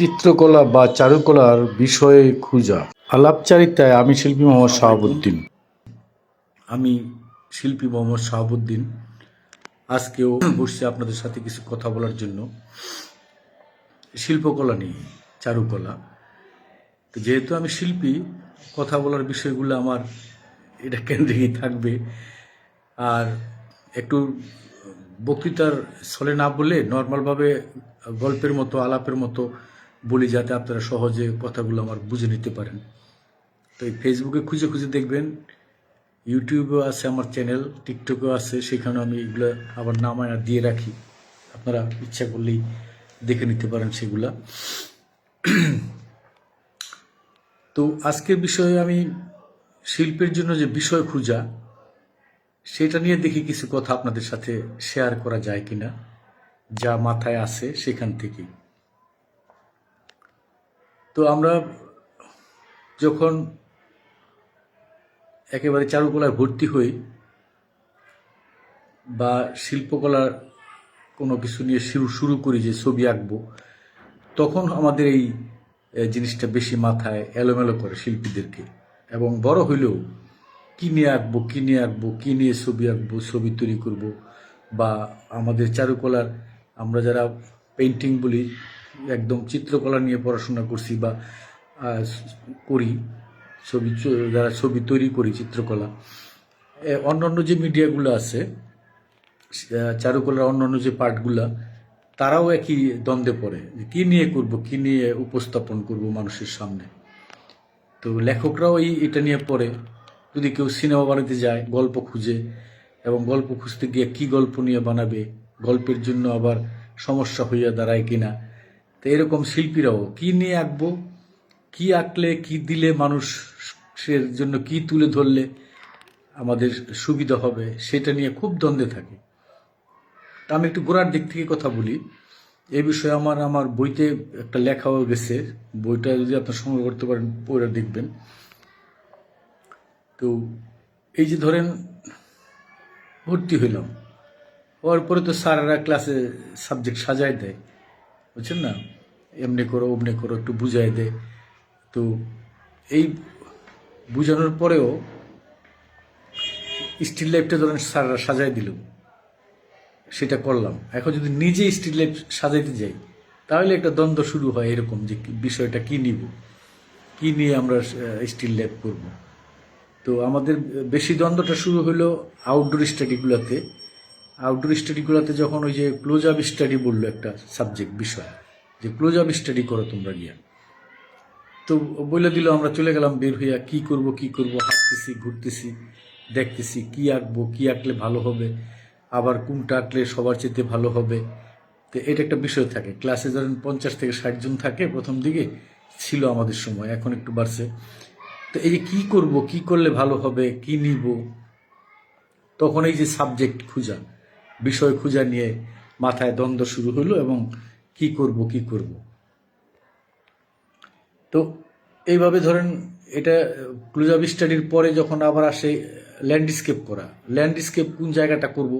চিত্রকলা বা চারুকলার বিষয়ে খুঁজা। আলাপচারিতায় আমি শিল্পী মোহাম্মদ শাহাবুদ্দিন। আমি শিল্পী মোহাম্মদ শাহাবুদ্দিন। আজকেও বসছি আপনাদের সাথে কিছু কথা বলার জন্য। শিল্পকলা নিয়ে, চারুকলা। তো যেহেতু আমি শিল্পী, কথা বলার বিষয়গুলো আমার এটা কেন্দ্রেই থাকবে। আর একটু বক্তৃতার ছলে না বলে নর্মালভাবে গল্পের মতো, আলাপের মতো বলি যাতে আপনারা সহজে কথাগুলো আমার বুঝে নিতে পারেন। তো এই ফেসবুকে খুঁজে খুঁজে দেখবেন ইউটিউবেও আছে আমার চ্যানেল টিকটকেও আছে, সেখানে আমি এগুলো আবার নামায় দিয়ে রাখি। আপনারা ইচ্ছা করলেই দেখে নিতে পারেন সেগুলা। তো আজকের বিষয়ে আমি শিল্পের জন্য যে বিষয় খুঁজা, সেটা নিয়ে দেখি কিছু কথা আপনাদের সাথে শেয়ার করা যায় কিনা, যা মাথায় আছে সেখান থেকে তো আমরা যখন একেবারে চারুকলায় ভর্তি হই বা শিল্পকলার কোনো কিছু নিয়ে শুরু শুরু করি যে ছবি আঁকবো, তখন আমাদের এই জিনিসটা বেশি মাথায় এলোমেলো করে শিল্পীদেরকে এবং বড় হইলেও কি নিয়ে আঁকবো, কি নিয়ে আঁকবো, কী নিয়ে ছবি আঁকবো, ছবি তৈরি করব বা আমাদের চারুকলার আমরা যারা পেন্টিং বলি একদম চিত্রকলা নিয়ে পড়াশোনা করছি বা করি, ছবি যারা ছবি তৈরি করি, চিত্রকলা। অন্যান্য যে মিডিয়াগুলো আছে চারুকলার অন্যান্য যে পার্টগুলা তারাও একই দ্বন্দ্বে পড়ে, যে কি নিয়ে করব, কি নিয়ে উপস্থাপন করব মানুষের সামনে। তো লেখকরাও এই, এটা নিয়ে পড়ে, যদি কেউ সিনেমা বানাতে যায়, গল্প খুঁজে, এবং গল্প খুঁজতে গিয়ে কি গল্প নিয়ে বানাবে, গল্পের জন্য আবার সমস্যা হইয়া দাঁড়ায় কিনা তো এরকম শিল্পীরাও কি নিয়ে আঁকবো? কি আঁকলে, কি দিলে মানুষের জন্য কি তুলে ধরলে আমাদের সুবিধা হবে, সেটা নিয়ে খুব দ্বন্দ্বে থাকে। তা আমি একটু গোড়ার দিক থেকে কথা বলি। এ বিষয়ে আমার আমার বইতে একটা লেখাও গেছে। বইটা যদি আপনার সংগ্রহ করতে পারেন, পড়ে দেখবেন। তো এই যে ধরেন, ভর্তি হইলাম। হওয়ার পরে তো স্যারেরা ক্লাসে সাবজেক্ট সাজায় দেয়। বুঝছেন না? এমনি করো, অমনি করো, একটু বুঝাই দে। তো এই বুঝানোর পরেও স্টিল লাইফটা ধরেন স্যাররা সাজায় দিল। সেটা করলাম। এখন যদি নিজে স্টিল লাইফ সাজাইতে যাই, তাহলে একটা দ্বন্দ্ব শুরু হয় এরকম যে বিষয়টা কি নিব? কি নিয়ে আমরা স্টিল লাইফ করব? তো আমাদের বেশি দ্বন্দ্বটা শুরু হলো আউটডোর স্টাডিগুলোতে আউটডোর স্টাডিগুলোতে যখন ওই যে ক্লোজ আপ স্টাডি বলল একটা সাবজেক্ট বিষয়, যে ক্লোজ আপ স্টাডি করো তোমরা গিয়া। তো বলে দিল, আমরা চলে গেলাম বের হইয়া, কি করব কি করব, হাঁটতেছি, ঘুরতেছি, দেখতেছি, কি আঁকবো, কি আঁকলে ভালো হবে, আবার কোনটা আঁকলে সবার চেয়ে ভালো হবে। তো এটা একটা বিষয় থাকে। ক্লাসে ধরেন পঞ্চাশ থেকে ষাট জন থাকে প্রথম দিকে, ছিল আমাদের সময়, এখন একটু বাড়ছে। তো এই যে কি করব, কি করলে ভালো হবে, কি নিব, তখন এই যে সাবজেক্ট খুঁজা। বিষয় খুঁজা নিয়ে মাথায় দ্বন্দ্ব শুরু হলো এবং কি করব কি করব? তো এইভাবে ধরেন এটা ক্লুজাব স্টাডির পরে যখন আবার আসে ল্যান্ডস্কেপ করা, ল্যান্ডস্কেপ কোন জায়গাটা করব?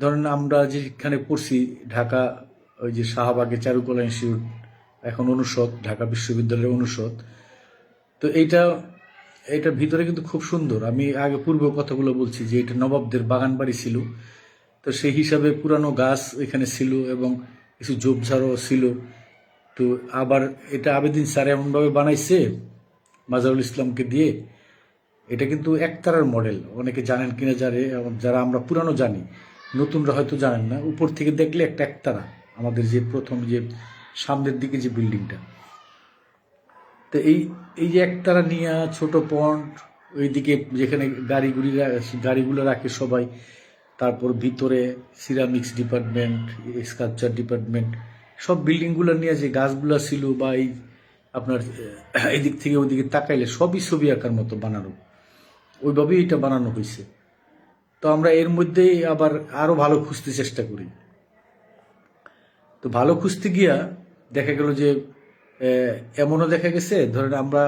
ধরেন আমরা যেখানে পড়ছি, ঢাকা, ওই যে শাহবাগে চারুকলা ইনস্টিটিউট, এখন অনুষদ, ঢাকা বিশ্ববিদ্যালয়ের অনুষদ। তো এইটা এটার ভিতরে কিন্তু খুব সুন্দর। আমি আগে পূর্ব কথাগুলো বলছি যে এটা নবাবদের বাগান বাড়ি ছিল। তো সেই হিসাবে পুরানো গাছ এখানে ছিল এবং কিছু ঝোপঝাড়ও ছিল। তো আবার এটা আবেদিন স্যার এমনভাবে বানাইছে, মাজারুল ইসলামকে দিয়ে। এটা কিন্তু একতারার মডেল। অনেকে জানেন কিনা যারা যারা আমরা পুরানো জানি, নতুনরা হয়তো জানেন না। উপর থেকে দেখলে একটা একতারা, আমাদের যে প্রথম যে সামনের দিকে যে বিল্ডিংটা। তো এই এই যে একতারা নিয়ে ছোট পন্ড, ওইদিকে যেখানে গাড়িগুলি রা- গাড়িগুলো রাখে সবাই তারপর ভিতরে সিরামিক্স ডিপার্টমেন্ট স্কাল্পচার ডিপার্টমেন্ট সব বিল্ডিংগুলো নিয়ে যে গাছগুলো ছিল বা এই আপনার এদিক থেকে ওইদিকে তাকাইলে সবই ছবি আঁকার মতো বানানো। ওইভাবেই এটা বানানো হয়েছে তো আমরা এর মধ্যেই আবার আরও ভালো খুঁজতে চেষ্টা করি। তো ভালো খুঁজতে গিয়া দেখা গেল যে এমনও দেখা গেছে, ধরেন আমরা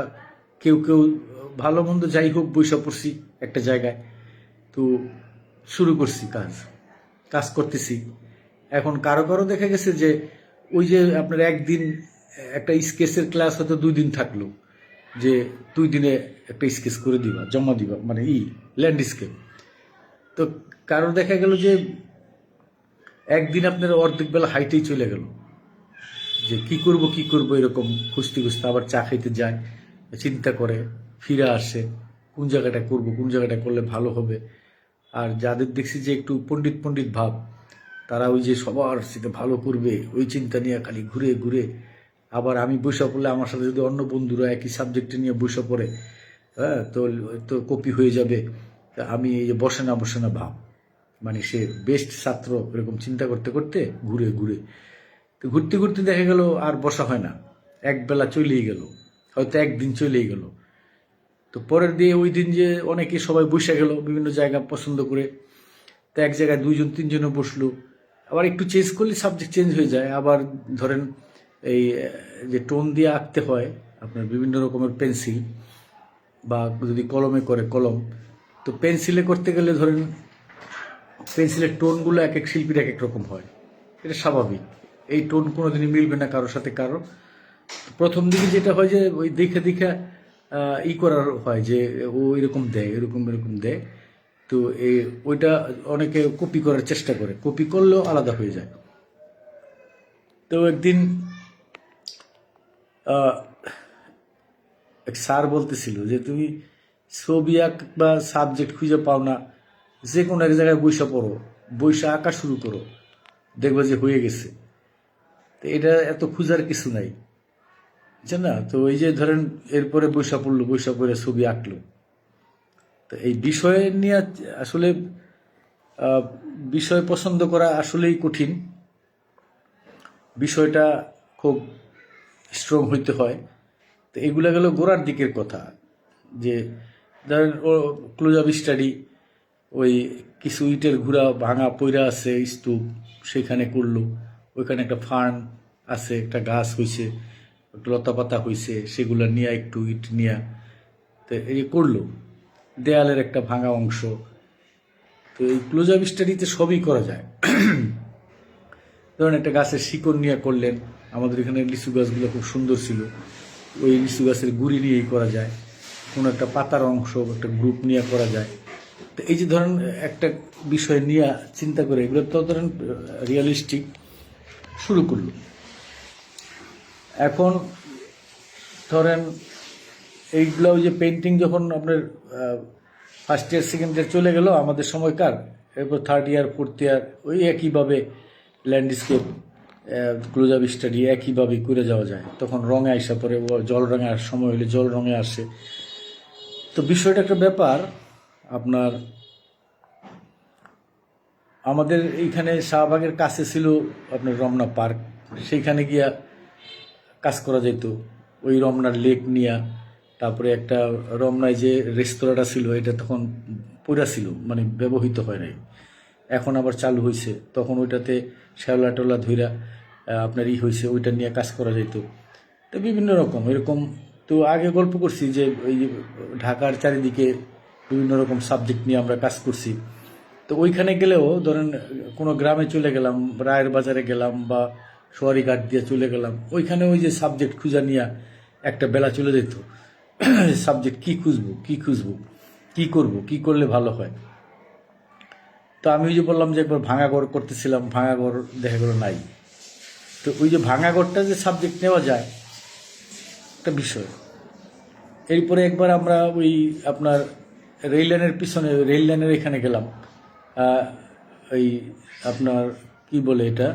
কেউ কেউ ভালো মন্দ যাই হোক বৈশা পড়ছি একটা জায়গায়। তো শুরু করছি কাজ কাজ করতেছি। এখন কারও কারও দেখা গেছে যে ওই যে আপনার একদিন একটা স্কেচের ক্লাস হয়তো দুই দিন থাকল, যে দুই দিনে একটা স্কেচ করে দিবা, জমা দিবা মানে ই, ল্যান্ডস্কেপ। তো কারও দেখা গেল যে একদিন আপনার অর্ধেক বেলা হাইটেই চলে গেল, যে কি করব কি করব এরকম খুঁজতে খুঁজতে আবার চা খাইতে যায়, চিন্তা করে, ফিরে আসে, কোন জায়গাটা করব, কোন জায়গাটা করলে ভালো হবে। আর যাদের দেখছি যে একটু পণ্ডিত পণ্ডিত ভাব, তারা ওই যে সবার সাথে ভালো করবে, ওই চিন্তা নিয়ে খালি ঘুরে ঘুরে। আবার আমি বৈশা পড়লে আমার সাথে যদি অন্য বন্ধুরা একই সাবজেক্টে নিয়ে বৈশা পড়ে হ্যাঁ তো তো কপি হয়ে যাবে। আমি এই যে বসে না বসে না ভাব মানে সে বেস্ট ছাত্র এরকম চিন্তা করতে করতে ঘুরে ঘুরে। তো ঘুরতে ঘুরতে দেখা গেল আর বসা হয় না। এক বেলা চলেই গেল, হয়তো একদিন চলেই গেল। তো পরের দিয়ে ওই দিন যে অনেকে সবাই বসে গেল, বিভিন্ন জায়গা পছন্দ করে। তো এক জায়গায় দুইজন তিনজনে বসল। আবার একটু চেঞ্জ করলে সাবজেক্ট চেঞ্জ হয়ে যায়। আবার ধরেন এই যে টোন দিয়ে আঁকতে হয়, আপনার বিভিন্ন রকমের পেন্সিল বা যদি কলমে করে কলম। তো পেন্সিলে করতে গেলে ধরেন পেন্সিলের টোনগুলো এক এক শিল্পীর এক এক রকম হয়। এটা স্বাভাবিক। এই টোন কোনোদিনই মিলবে না কারোর সাথে কারও। প্রথম দিকে যেটা হয় যে ওই দেখে দেখে ই করার হয় যে, ও এরকম দেয়, এরকম এরকম দেয়। তো এই ওইটা অনেকে কপি করার চেষ্টা করে। কপি করলেও আলাদা হয়ে যায়। তো একদিন এক স্যার বলতেছিল যে, তুমি ছবি আঁক বা সাবজেক্ট খুঁজে পাও না। যে কোনো এক জায়গায় বৈশা পড়ো। বৈশা আঁকা শুরু করো। দেখবে যে হয়ে গেছে। তো এটা এত খুঁজার কিছু নাই। বুঝছেন না, তো ওই যে ধরেন এরপরে বৈশা পড়ল বৈশা পড়ে ছবি আঁকলো। তো এই বিষয় নিয়ে আসলে বিষয় পছন্দ করা আসলেই কঠিন। বিষয়টা খুব স্ট্রং হইতে হয়। তো এগুলো গেল গোড়ার দিকের কথা। যে ধরেন ও ক্লোজ আপ স্টাডি ওই কিছু ইটের ঘুরা ভাঙা পইরা আছে স্তূপ, সেখানে করল। ওইখানে একটা ফার্ন আছে, একটা গাছ একটা লতা পাতা হইছে, সেগুলো নিয়ে একটু ইট নিয়ে, তো এই করল। দেয়ালের একটা ভাঙা অংশ। তো এই ক্লোজ আপ স্টাডিতে সবই করা যায়। ধরেন একটা গাছের শিকড় নিয়ে করলেন, আমাদের এখানে লিচু গাছগুলো খুব সুন্দর ছিল। ওই লিচু গাছের গুড়ি নিয়েই করা যায়। কোনো একটা পাতার অংশ, একটা গ্রুপ নিয়ে করা যায়। তো এই যে ধরেন একটা বিষয় নিয়ে চিন্তা করে, এগুলো তো ধরেন রিয়েলিস্টিক শুরু করল। এখন ধরেন এইগুলো যে পেন্টিং যখন আপনার ফার্স্ট ইয়ার সেকেন্ড ইয়ার চলে গেল, আমাদের সময়কার, এরপর থার্ড ইয়ার ফোর্থ ইয়ার ওই একইভাবে ল্যান্ডস্কেপ ক্লোজ আপ স্টাডি একইভাবে করে যাওয়া যায়। তখন রঙে আসা পরে জল রঙে আসার সময় হলে জল রঙে আসে। তো বিষয়টা একটা ব্যাপার, আপনার আমাদের এইখানে শাহবাগের কাছে ছিল আপনার রমনা পার্ক, সেইখানে গিয়া কাজ করা যেত। ওই রমনার লেক নিয়া, তারপরে একটা রমনায় যে রেস্তোরাঁটা ছিল, এটা তখন পুরা ছিল মানে ব্যবহৃত হয় নাই। এখন আবার চালু হয়েছে তখন ওইটাতে শ্যাওলা টোলা ধইরা আপনার ই হয়েছে ওইটা নিয়ে কাজ করা যেত তো বিভিন্ন রকম, এরকম তো আগে গল্প করছি যে, ওই ঢাকার চারিদিকে বিভিন্ন রকম সাবজেক্ট নিয়ে আমরা কাজ করছি। তো ওইখানে গেলেও ধরেন কোনো গ্রামে চলে গেলাম, রায়ের বাজারে গেলাম বা সোয়ারি ঘাট দিয়ে চলে গেলাম। ওইখানে ওই যে সাবজেক্ট খুঁজা নিয়ে একটা বেলা চলে যেত। সাবজেক্ট কি খুঁজবো কি খুঁজবো, কি করব, কি করলে ভালো হয়? তো আমি ওই যে বললাম যে একবার ভাঙা ঘর করতেছিলাম, ভাঙা ঘর দেখা গেলো নাই। তো ওই যে ভাঙা ঘরটা যে সাবজেক্ট নেওয়া যায়, একটা বিষয়। এরপরে একবার আমরা ওই আপনার রেল লাইনের পিছনে রেল লাইনের এখানে গেলাম। ওই আপনার কি বলে এটা?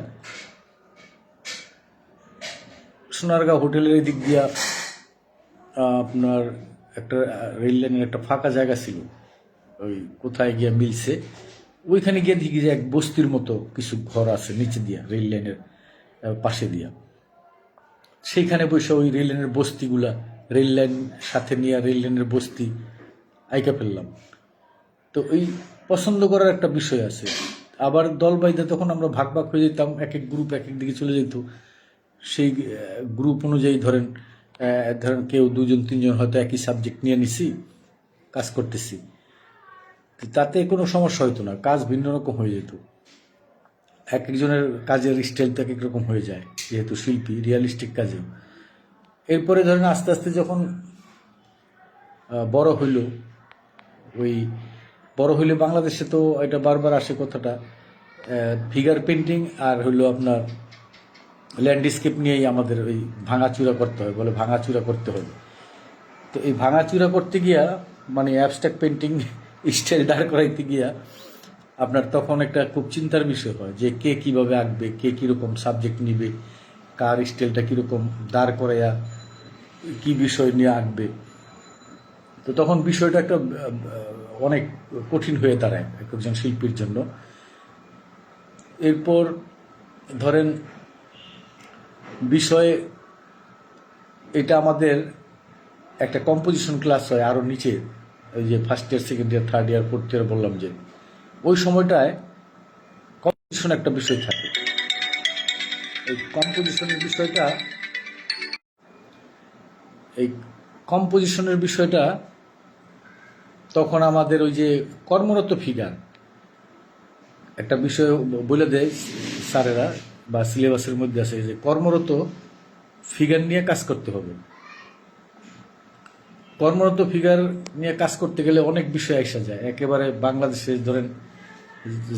সোনারগাঁও হোটেলের এই দিক দিয়া আপনার একটা রেল লাইনের একটা ফাঁকা জায়গা ছিল। ওই কোথায় গিয়া মিলছে? ওইখানে গিয়ে দেখি যে এক বস্তির মতো কিছু ঘর আছে নিচে দিয়া রেল লাইনের পাশে দিয়া। সেইখানে বসে ওই রেল লাইনের বস্তিগুলা রেল লাইন সাথে নিয়ে রেল লাইনের বস্তি আইকা ফেললাম। তো ওই পছন্দ করার একটা বিষয় আছে। আবার দল বাইদে তখন আমরা ভাগ ভাগ হয়ে যেতাম, এক এক গ্রুপ এক এক দিকে চলে যেত। সেই গ্রুপ অনুযায়ী ধরেন ধরেন কেউ দুজন, তিনজন হয়তো একই সাবজেক্ট নিয়ে নিছি, কাজ করতেছি। তাতে কোনো সমস্যা হতো না, কাজ ভিন্ন রকম হয়ে যেত। এক একজনের কাজের স্টাইল তো এক এক রকম হয়ে যায়, যেহেতু শিল্পী রিয়ালিস্টিক কাজেও। এরপরে ধরেন আস্তে আস্তে যখন বড় হইল, ওই বড় হইলে বাংলাদেশে তো এটা বারবার আসে কথাটা ফিগার পেন্টিং আর হইল আপনার ল্যান্ডস্কেপ নিয়েই আমাদের ওই ভাঙাচুরা করতে হয়, বলে ভাঙাচুরা করতে হবে। তো এই ভাঙাচুরা করতে গিয়া মানে অ্যাবস্ট্রাক্ট পেন্টিং স্টাইল দাঁড় করাইতে গিয়া, আপনার তখন একটা খুব চিন্তার বিষয় হয় যে কে কীভাবে আঁকবে, কে কীরকম সাবজেক্ট নিবে, কার স্টাইলটা কীরকম দাঁড় করাইয়া কি বিষয় নিয়ে আঁকবে। তো তখন বিষয়টা একটা অনেক কঠিন হয়ে দাঁড়ায় একজন শিল্পীর জন্য। এরপর ধরেন বিষয়ে এটা আমাদের একটা কম্পোজিশন ক্লাস হয় আরও নিচে ওই যে first year second year third year fourth year বললাম যে, ওই সময়টায় কম্পোজিশন একটা বিষয় থাকে। এই কম্পোজিশনের বিষয়টা, এই কম্পোজিশনের বিষয়টা তখন আমাদের ওই যে কর্মরত ফিগার একটা বিষয় বলে দেয় স্যারেরা বা সিলেবাসের মধ্যে আছে যে কর্মরত ফিগার নিয়ে কাজ করতে হবে। কর্মরত ফিগার নিয়ে কাজ করতে গেলে অনেক বিষয় আসা যায়। একেবারে বাংলাদেশে ধরেন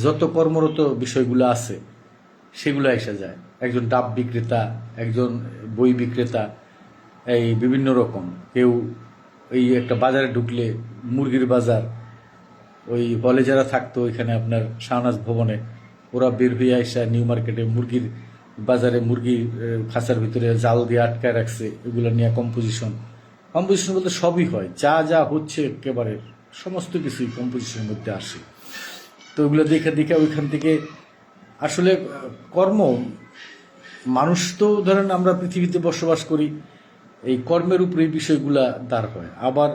যত কর্মরত বিষয়গুলো আছে, সেগুলো আসা যায়। একজন ডাব বিক্রেতা, একজন বই বিক্রেতা, এই বিভিন্ন রকম। কেউ এই একটা বাজারে ঢুকলে মুরগির বাজার, ওই হলে যারা থাকতো, ওইখানে আপনার শাহনাজ ভবনে ওরা বের হয়ে আসা নিউ মার্কেটে মুরগির বাজারে মুরগির আহ, খাঁচার ভিতরে জাল দিয়ে আটকায় রাখছে এগুলো নিয়ে কম্পোজিশন কম্পোজিশন বলতে সবই হয় যা যা হচ্ছে একেবারে সমস্ত কিছুই কম্পোজিশনের মধ্যে আসে। তো ওগুলো দেখে দেখে ওইখান থেকে আসলে কর্ম মানুষ তো ধরেন আমরা পৃথিবীতে বসবাস করি এই কর্মের উপরে এই বিষয়গুলা দাঁড় হয়। আবার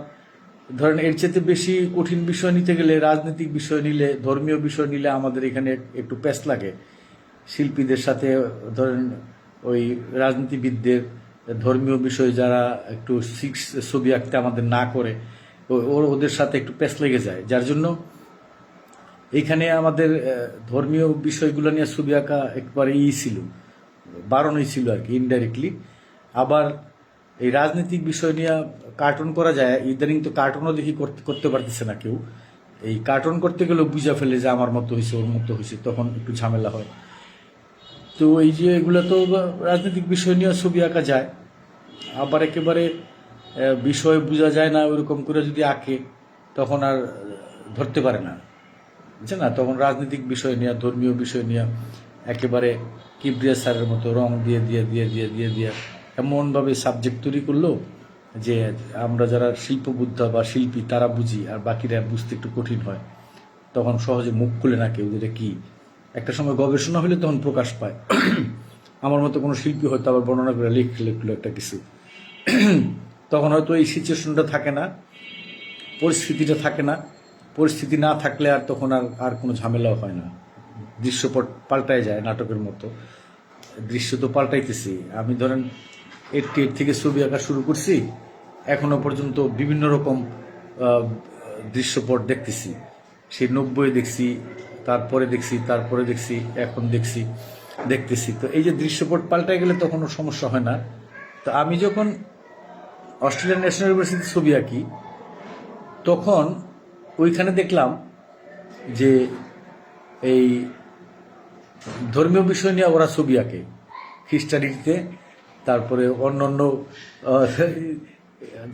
ধরেন এর চেয়ে বেশি কঠিন বিষয় নিতে গেলে, রাজনৈতিক বিষয় নিলে, ধর্মীয় বিষয় নিলে আমাদের এখানে একটু প্যাস লাগে। শিল্পীদের সাথে, ধরেন ওই রাজনীতিবিদদের ধর্মীয় বিষয় যারা একটু সিক্স ছবি আঁকতে আমাদের না করে ওর, ওদের সাথে একটু প্যাস লেগে যায়। যার জন্য এখানে আমাদের ধর্মীয় বিষয়গুলো নিয়ে ছবি আঁকা একবারে ই ছিল। বারণই ছিল আর কি ইনডাইরেক্টলি আবার এই রাজনৈতিক বিষয় নিয়ে কার্টুন করা যায়, ইদানিং তো কার্টুনও দেখি করতে পারতেছে না কেউ। এই কার্টুন করতে গেলেও বুঝা ফেলে যে আমার মতো হয়েছে ওর মতো হয়েছে তখন একটু ঝামেলা হয়। তো এই যে এগুলো তো রাজনৈতিক বিষয় নিয়ে ছবি আঁকা যায়, আবার একেবারে বিষয় বোঝা যায় না ওইরকম করে যদি আঁকে, তখন আর ধরতে পারে না। বুঝছে না? তখন রাজনৈতিক বিষয় নিয়ে, ধর্মীয় বিষয় নিয়ে, একেবারে কিবরিয়া স্যারের মতো রং দিয়ে দিয়ে দিয়ে দিয়ে দিয়ে দিয়ে এমনভাবে সাবজেক্ট তৈরি করল যে আমরা যারা শিল্পবুদ্ধা বা শিল্পী, তারা বুঝি আর বাকিরা বুঝতে একটু কঠিন হয়। তখন সহজে মুখ খুলে না কেউ যে এটা কি। একটা সময় গবেষণা হলে তখন প্রকাশ পায়। আমার মতো কোনো শিল্পী হয়তো আবার বর্ণনা করে লিখ লিখলো একটা কিছু। তখন হয়তো এই সিচুয়েশনটা থাকে না, পরিস্থিতিটা থাকে না। পরিস্থিতি না থাকলে আর তখন আর আর কোনো ঝামেলাও হয় না। দৃশ্যপট পাল্টায় যায় নাটকের মতো। দৃশ্য তো পাল্টাইতেছি। আমি ধরেন এইটটি এইট থেকে ছবি আঁকা শুরু করছি। এখনও পর্যন্ত বিভিন্ন রকম দৃশ্যপট দেখতেছি। সেই নব্বই দেখছি, তারপরে দেখছি তারপরে দেখছি, এখন দেখছি, দেখতেছি। তো এই যে দৃশ্যপট পাল্টায় গেলে তখন কোনো সমস্যা হয় না। তো আমি যখন অস্ট্রেলিয়ান ন্যাশনাল ইউনিভার্সিটিতে ছবি আঁকি, তখন ওইখানে দেখলাম যে এই ধর্মীয় বিষয় নিয়ে ওরা ছবি আঁকে খ্রিস্টানিটিতে তারপরে অন্য অন্য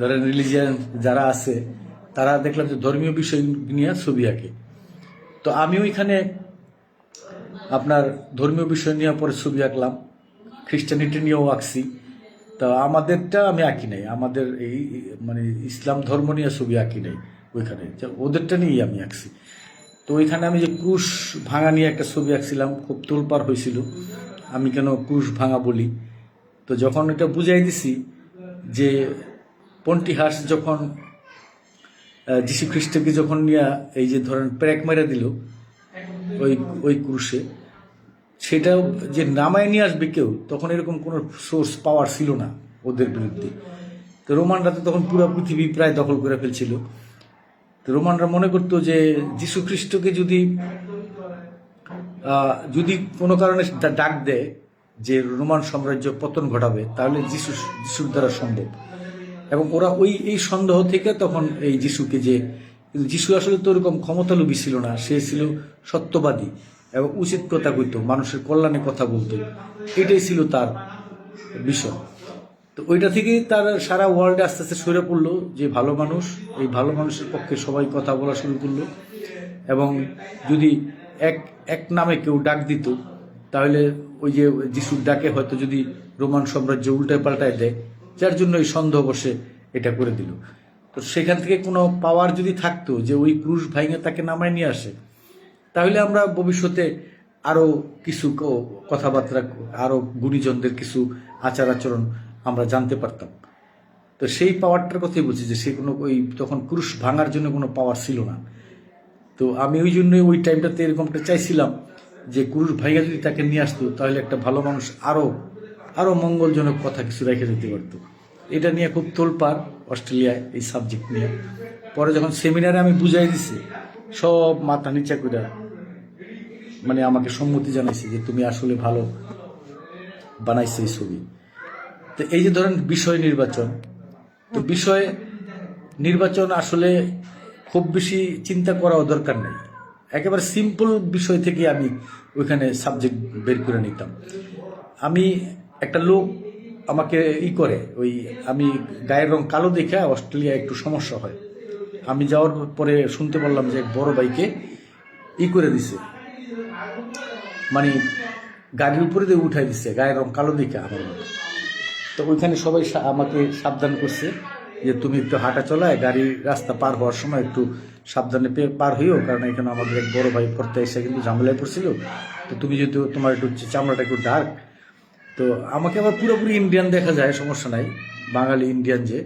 ধরেন রিলিজিয়ান যারা আছে, তারা দেখলাম যে ধর্মীয় বিষয় নিয়ে ছবি আঁকে। তো আমি ওইখানে আপনার ধর্মীয় বিষয় নিয়ে পরে ছবি আঁকলাম খ্রিস্টানিটি নিয়েও আঁকছি। তো আমাদেরটা আমি আঁকি নাই, আমাদের এই মানে ইসলাম ধর্ম নিয়ে ছবি আঁকি নাই ওইখানে। ওদেরটা নিয়েই আমি আঁকছি। তো ওইখানে আমি যে ক্রুশ ভাঙা নিয়ে একটা ছবি আঁকছিলাম, খুব তোলপাড় হয়েছিল। আমি কেন ক্রুশ ভাঙা বলি? তো যখন এটা বুঝাই দিছি যে পন্টিহাস যখন যীশু খ্রিস্টকে যখন নিয়ে এই যে ধরেন প্যাক মেরে দিল, ওই ওই ক্রুশে সেটা যে নামায় নিয়ে আসবে কেউ, তখন এরকম কোনো সোর্স পাওয়ার ছিল না ওদের বিরুদ্ধে। তো রোমানরা তো তখন পুরো পৃথিবী প্রায় দখল করে ফেলছিল। তো রোমানরা মনে করতো যে যীশু খ্রিস্টকে যদি যদি কোনো কারণে ডাক দেয় যে রোমান সাম্রাজ্য পতন ঘটাবে, তাহলে যিশু, যিশুর দ্বারা সম্ভব। এবং ওরা ওই, এই সন্দেহ থেকে তখন এই যিশুকে যে যিশু আসলে তো ওরকম ক্ষমতালোভী ছিল না, সে ছিল সত্যবাদী এবং উচিত কথা কইতো মানুষের কল্যাণে কথা বলতো। এটাই ছিল তার বিষয়। তো ওইটা থেকেই তার সারা ওয়ার্ল্ডে আস্তে আস্তে সরে পড়ল যে ভালো মানুষ, এই ভালো মানুষের পক্ষে সবাই কথা বলা শুরু করল। এবং যদি এক এক নামে কেউ ডাক দিত তাহলে ওই যে যিশুর ডাকে হয়তো যদি রোমান সাম্রাজ্য উল্টায় পাল্টায় দেয়, যার জন্য এই সন্দেহ বসে এটা করে দিল। তো সেখান থেকে কোনো পাওয়ার যদি থাকতো যে ওই ক্রুশ ভাইঙে তাকে নামায় নিয়ে আসে, তাহলে আমরা ভবিষ্যতে আরও কিছু কথাবার্তা আরও গুণীজনদের কিছু আচার আচরণ আমরা জানতে পারতাম। তো সেই পাওয়ারটার কথাই বলছি যে সে কোনো ওই তখন ক্রুশ ভাঙার জন্য কোনো পাওয়ার ছিল না। তো আমি ওই জন্যই ওই টাইমটাতে এরকমটা চাইছিলাম যে ক্রুশ ভাইয়া যদি তাকে নিয়ে আসতো, তাহলে একটা ভালো মানুষ আরও আরও মঙ্গলজনক কথা কিছু রেখে যেতে পারতো। এটা নিয়ে খুব তোলপার অস্ট্রেলিয়ায় এই সাবজেক্ট নিয়ে। পরে যখন সেমিনারে আমি বুঝাই দিছি, সব মাথা নিচা করে মানে আমাকে সম্মতি জানাইছে যে তুমি আসলে ভালো বানাইছে এই ছবি। তো এই যে ধরেন বিষয় নির্বাচন, তো বিষয় নির্বাচন আসলে খুব বেশি চিন্তা করাও দরকার নেই। একেবারে সিম্পল বিষয় থেকে আমি ওইখানে সাবজেক্ট বের করে নিতাম। আমি একটা লোক আমাকে ই করে, ওই আমি গায়ের রং কালো দেখে অস্ট্রেলিয়া একটু সমস্যা হয়। আমি যাওয়ার পরে শুনতে পারলাম যে এক বড় বাইকে ই করে দিছে। মানে গাড়ির উপরে দিয়ে উঠাই দিচ্ছে গায়ের রং কালো দিকে আমার তো ওইখানে সবাই আমাকে সাবধান করছে যে তুমি একটু হাঁটা চলায়, গাড়ি রাস্তা পার হওয়ার সময় একটু সাবধানে পার হইও, কারণ এখানে আমাদের এক বড় ভাই পড়তে এসে কিন্তু ঝামেলায় পড়ছিল। তো তুমি যেহেতু তোমার একটু চামড়াটা একটু ডার্ক তো আমাকে আবার পুরোপুরি ইন্ডিয়ান দেখা যায়, সমস্যা নাই। বাঙালি ইন্ডিয়ান যে।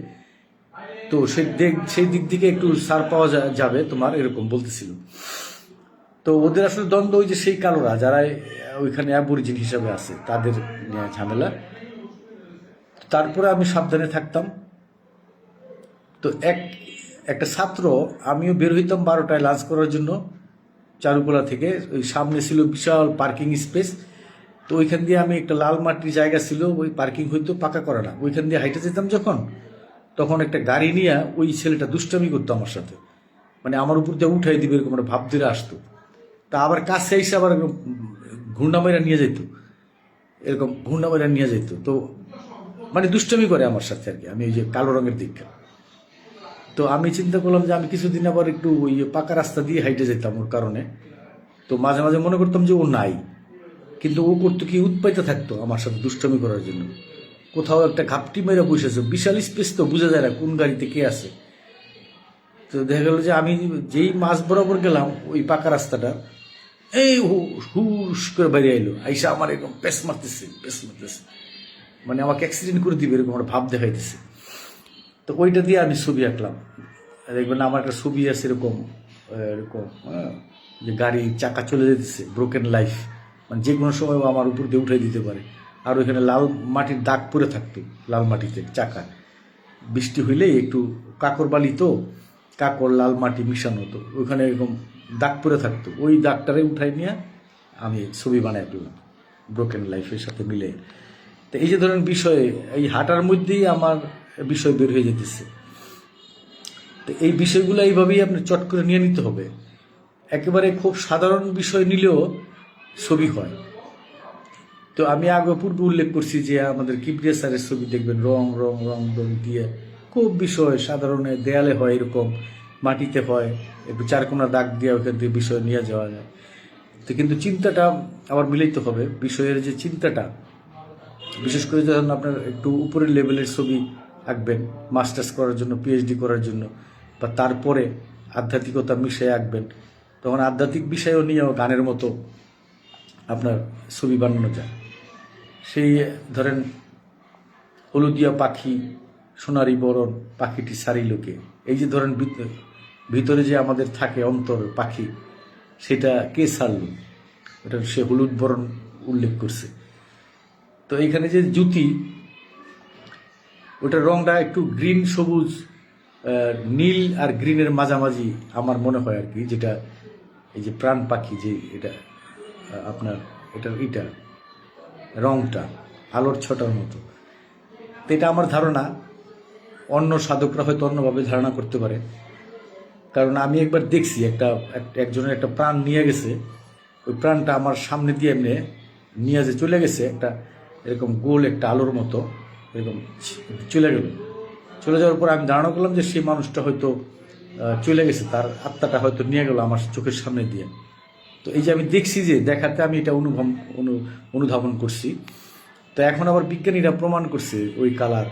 তো দিক সেই দিক থেকে একটু সার পাওয়া যাবে তোমার, এরকম বলতেছিল। তো ওদের আসলে দ্বন্দ্ব ওই যে সেই কালোরা, যারা ওইখানে অ্যাবরিজিন হিসাবে আছে, তাদের ঝামেলা। তারপরে আমি সাবধানে থাকতাম। তো এক একটা ছাত্র, আমিও বের হইতাম বারোটায় লাঞ্চ করার জন্য চারুকলা থেকে। ওই সামনে ছিল বিশাল পার্কিং স্পেস তো ওইখান দিয়ে আমি একটা লাল মাটির জায়গা ছিল, ওই পার্কিং হইতো পাকা করা না। ওইখান দিয়ে হাইটে যেতাম যখন, তখন একটা গাড়ি নিয়ে ওই ছেলেটা দুষ্টামি করতো আমার সাথে। মানে আমার উপর দিয়ে উঠাই দিবে, এরকম একটা ভাব আসতো। তা আবার কাছে এসে আবার এরকম ঘূর্ণা মেরা নিয়ে যেত এরকম ঘূর্ণা মেরা নিয়ে যেত তো মানে দুষ্টামি করে আমার সাথে আর কি, আমি ওই যে কালো রঙের দিকটা তো আমি চিন্তা করলাম যে আমি কিছুদিন আবার একটু ওই পাকা রাস্তা দিয়ে হাইটে যেতাম ওর কারণে। তো মাঝে মাঝে মনে করতাম যে ও নাই। কিন্তু ও করতো কি, উৎপাইতে থাকতো আমার সাথে দুষ্টামি করার জন্য। কোথাও একটা ঘাপটি মেরে বসেছে, বিশাল স্পেস তো বোঝা যায় না কোন গাড়িতে কে আছে। তো দেখা গেল যে আমি যেই মাছ বরাবর গেলাম, ওই পাকা রাস্তাটা, এই হুস করে বাইরে এলো আইসা আমার এরকম পেস মারতেছে পেস মারতেছে। মানে আমাকে অ্যাক্সিডেন্ট করে দিবে এরকম একটা ভাব দেখাইতেছে। তো ওইটা দিয়ে আমি ছবি আঁকলাম। দেখবেন আমার একটা ছবি আছে এরকম এরকম হ্যাঁ, যে গাড়ি চাকা চলে যেতেছে ব্রোকেন লাইফ মানে যে কোনো সময় আমার উপর দিয়ে উঠে দিতে পারে। আর ওইখানে লাল মাটির দাগ পরে থাকতো লাল মাটিতে চাকা। বৃষ্টি হইলেই একটু কাকর বালি তো কাকর লাল মাটি মিশানো তো। ওইখানে এরকম দাগ পরে থাকতো। ওই দাগটারে উঠাই নিয়ে আমি ছবি বানাই পেলাম ব্রোকেন লাইফের সাথে মিলে। তো এই যে ধরেন বিষয়ে এই হাঁটার মধ্যেই আমার বিষয় বের হয়ে যেতেছে। তো এই বিষয়গুলো এইভাবেই আপনি চট করে নিয়ে নিতে হবে। একেবারে খুব সাধারণ বিষয় নিলেও ছবি হয়। তো আমি আগে পূর্বে উল্লেখ করছি যে আমাদের কিপ্রিয়া স্যারের ছবি দেখবেন, রং রং রং রং দিয়ে খুব বিষয় সাধারণ দেয়ালে হয় এরকম, মাটিতে হয়, একটু চারকোনা দাগ দিয়ে ওখান থেকে বিষয় নিয়ে যাওয়া যায়। তো কিন্তু চিন্তাটা আবার মিলাইতে হবে, বিষয়ের যে চিন্তাটা, বিশেষ করে যখন আপনার একটু উপরের লেভেলের ছবি আঁকবেন, মাস্টার্স করার জন্য পিএইচডি করার জন্য, বা তারপরে আধ্যাত্মিকতা মিশিয়ে আঁকবেন, তখন আধ্যাত্মিক বিষয়ও নিয়েও গানের মতো আপনার ছবি বানানো যায়। সেই ধরেন হলুদিয়া পাখি, সোনারি বরণ, পাখিটি সারি লোকে এই যে ধরেন ভিত- ভিতরে যে আমাদের থাকে অন্তর পাখি, সেটা কে সারল? এটা সে হলুদ বরণ উল্লেখ করছে। তো এইখানে যে জুতি ওটার রংটা একটু গ্রিন, সবুজ নীল আর গ্রিনের মাঝামাঝি আমার মনে হয় আর কি, যেটা এই যে প্রাণ পাখি যে এটা আপনার এটার এটা রংটা, আলোর ছটার মতো। তো এটা আমার ধারণা, অন্য সাধকরা হয়তো অন্যভাবে ধারণা করতে পারে। কারণ আমি একবার দেখছি, একটা, এক- একজনের একটা প্রাণ নিয়ে গেছে, ওই প্রাণটা আমার সামনে দিয়ে এমনি নিয়ে যে চলে গেছে, একটা এরকম গোল একটা আলোর মতো। এরকম চলে গেল। চলে যাওয়ার পর আমি ধারণা করলাম যে সেই মানুষটা হয়তো চলে গেছে, তার আত্মাটা হয়তো নিয়ে গেল আমার চোখের সামনে দিয়ে। তো এই যে আমি দেখছি যে দেখাতে আমি এটা অনুভব অনু অনুধাবন করছি। তো এখন আবার বিজ্ঞানীরা প্রমাণ করছে ওই কালার।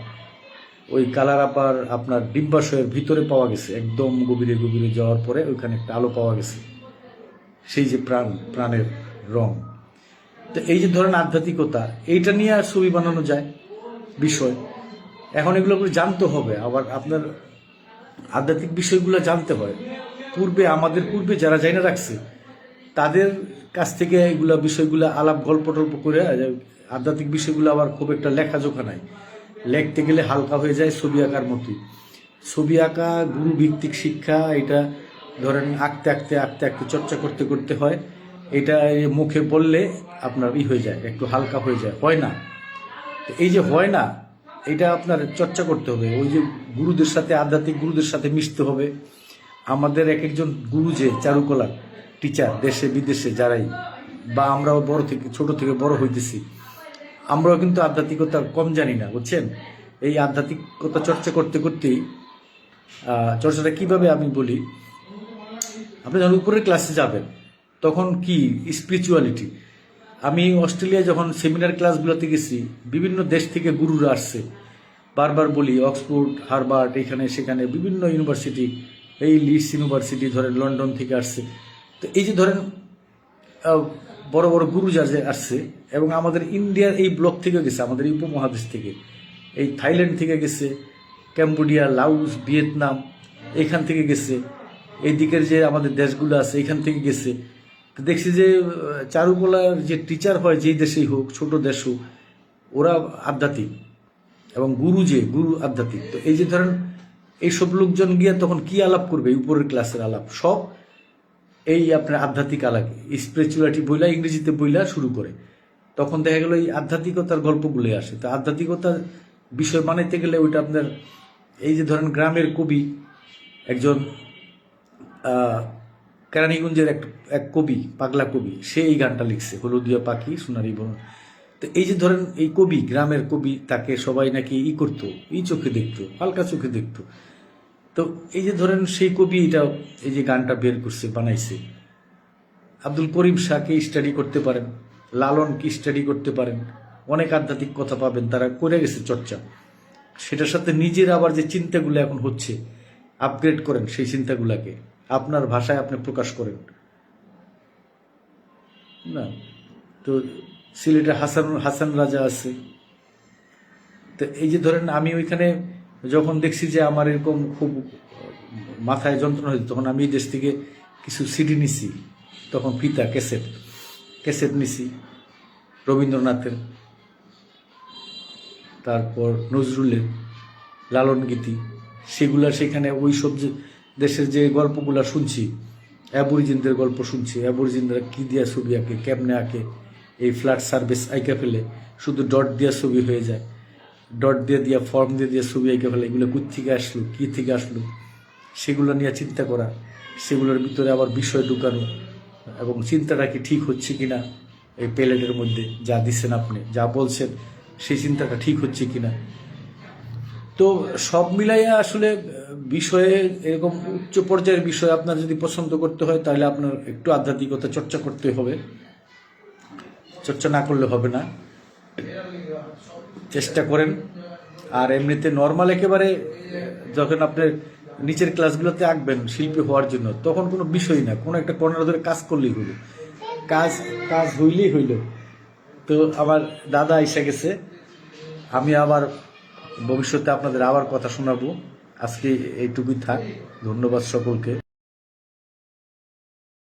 ওই কালার আবার আপনার ডিম্বাশয়ের ভিতরে পাওয়া গেছে। একদম গভীরে গভীরে যাওয়ার পরে ওইখানে একটা আলো পাওয়া গেছে। সেই যে প্রাণ, প্রাণের রং। তো এই যে ধরেন আধ্যাত্মিকতা, এইটা নিয়ে আর ছবি বানানো যায়? বিষয়। এখন এগুলো জানতে হবে। আবার আপনার আধ্যাত্মিক বিষয়গুলো জানতে হয়। পূর্বে, আমাদের পূর্বে যারা জানা রাখছে, তাদের কাছ থেকে এগুলা বিষয়গুলো আলাপ গল্প টল্প করে আধ্যাত্মিক বিষয়গুলো আবার খুব একটা লেখাজোখা নাই। লিখতে গেলে হালকা হয়ে যায় ছবি আঁকার মতোই। ছবি আঁকা গুরু ভিত্তিক শিক্ষা, এটা ধরেন আঁকতে আঁকতে আঁকতে আঁকতে চর্চা করতে করতে হয়। এটা মুখে বললে আপনার ই হয়ে যায়, একটু হালকা হয়ে যায়। হয় না। এই যে হয় না, এটা আপনার চর্চা করতে হবে। ওই যে গুরুদের সাথে, আধ্যাত্মিক গুরুদের সাথে মিশতে হবে। আমাদের এক একজন গুরু যে চারুকলার টিচার দেশে, বিদেশে যারাই, বা আমরাও বড় থেকে, ছোট থেকে বড় হইতেছি, আমরাও কিন্তু আধ্যাত্মিকতা কম জানি না, বুঝছেন? এই আধ্যাত্মিকতা চর্চা করতে করতেই চর্চাটা কীভাবে আমি বলি, আপনি যখন উপরের ক্লাসে যাবেন, তখন কি স্পিরিচুয়ালিটি আমি অস্ট্রেলিয়া যখন সেমিনার ক্লাসগুলোতে গেছি, বিভিন্ন দেশ থেকে গুরুরা আসছে। বারবার বলি, অক্সফোর্ড হারবার্ড এখানে, সেখানে, বিভিন্ন ইউনিভার্সিটি এই লিডস ইউনিভার্সিটি ধরেন লন্ডন থেকে আসছে। তো এই যে ধরেন বড় বড় গুরু যা যে আসছে, এবং আমাদের ইন্ডিয়ার এই ব্লক থেকে গেছে, আমাদের এই উপমহাদেশ থেকে, এই থাইল্যান্ড থেকে গেছে ক্যাম্বোডিয়া লাউস ভিয়েতনাম এখান থেকে গেছে এই দিকের যে আমাদের দেশগুলো আছে, এখান থেকে গেছে। দেখছি যে চারুকলার যে টিচার হয় যেই দেশেই হোক, ছোট দেশ হোক, ওরা আধ্যাত্মিক এবং গুরু যে, গুরু আধ্যাত্মিক। তো এই যে ধরেন, এইসব লোকজন গিয়ে তখন কি আলাপ করবে? উপরের ক্লাসের আলাপ। সব এই আপনার আধ্যাত্মিক আলাপ স্পিরিচুয়ালিটি বইলা, ইংরেজিতে বইলা শুরু করে। তখন দেখা গেল এই আধ্যাত্মিকতার গল্পগুলোই আসে। তো আধ্যাত্মিকতার বিষয় বানাইতে গেলে ওইটা আপনার, এই যে ধরেন গ্রামের কবি একজন কেরানীগঞ্জের এক এক কবি, পাগলা কবি, সে এই গানটা লিখছে, হলুদিয়া পাখি, সোনারি বন। তো এই যে ধরেন এই কবি, গ্রামের কবি, তাকে সবাই নাকি ই করতো এই চোখে দেখতো, হালকা চোখে দেখতো। তো এই যে ধরেন সেই কবি এটা, এই যে গানটা বের করছে, বানাইছে। আব্দুল করিম শাহকে স্টাডি করতে পারেন লালনকে স্টাডি করতে পারেন, অনেক আধ্যাত্মিক কথা পাবেন, তারা করে গেছে চর্চা। সেটার সাথে নিজের আবার যে চিন্তাগুলো এখন হচ্ছে আপগ্রেড করেন সেই চিন্তাগুলোকে। আপনার ভাষায় আপনি প্রকাশ করেন। না, তো সিলেটে হাসান হাসান রাজা আছে। তো এই যে ধরেন আমি ওইখানে যখন দেখছি যে আমার এরকম খুব মাথায় যন্ত্রণা হয়েছে, তখন আমি দেশ থেকে কিছু সিডি নিছি। তখন ফিতা, ক্যাসেট ক্যাসেট নিছি রবীন্দ্রনাথের। তারপর নজরুলের লালন গীতি, সেগুলা সেখানে ওই সব যে দেশের যে গল্পগুলো শুনছি অ্যাবরিজিনদের গল্প শুনছি অ্যাবরিজিনরা কি দিয়া ছবি আঁকে, কেমনে আঁকে, এই ফ্ল্যাট সার্ভিস আঁকে ফেলে, শুধু ডট দিয়া ছবি হয়ে যায় ডট দিয়ে দিয়া ফর্ম দিয়ে দিয়ে ছবি আঁকে ফেলে, এগুলো থেকে আসলো, কি থেকে আসলো, সেগুলো নিয়ে চিন্তা করা, সেগুলোর ভিতরে আবার বিষয় ঢুকানো, এবং চিন্তাটা কি ঠিক হচ্ছে কি না এই প্যালেটের মধ্যে যা দিচ্ছেন আপনি, যা বলছেন, সেই চিন্তাটা ঠিক হচ্ছে কিনা তো সব মিলাইয়া আসলে বিষয়ে এরকম উচ্চ পর্যায়ের বিষয় আপনার যদি পছন্দ করতে হয়, তাহলে আপনার একটু আধ্যাত্মিকতা চর্চা করতে হবে। চর্চা না করলে হবে না। চেষ্টা করেন। আর এমনিতে নর্মাল একেবারে, যখন আপনার নিচের ক্লাসগুলোতে আঁকবেন শিল্পী হওয়ার জন্য, তখন কোনো বিষয় না। কোনো একটা কর্নার ধরে কাজ করলেই হলো। কাজ কাজ হইলেই হইল। তো আমার দাদা এসে গেছে। আমি আবার ভবিষ্যতে আপনাদের আবার কথা শোনাবো। আজকে এইটুকুই থাক। ধন্যবাদ সকলকে।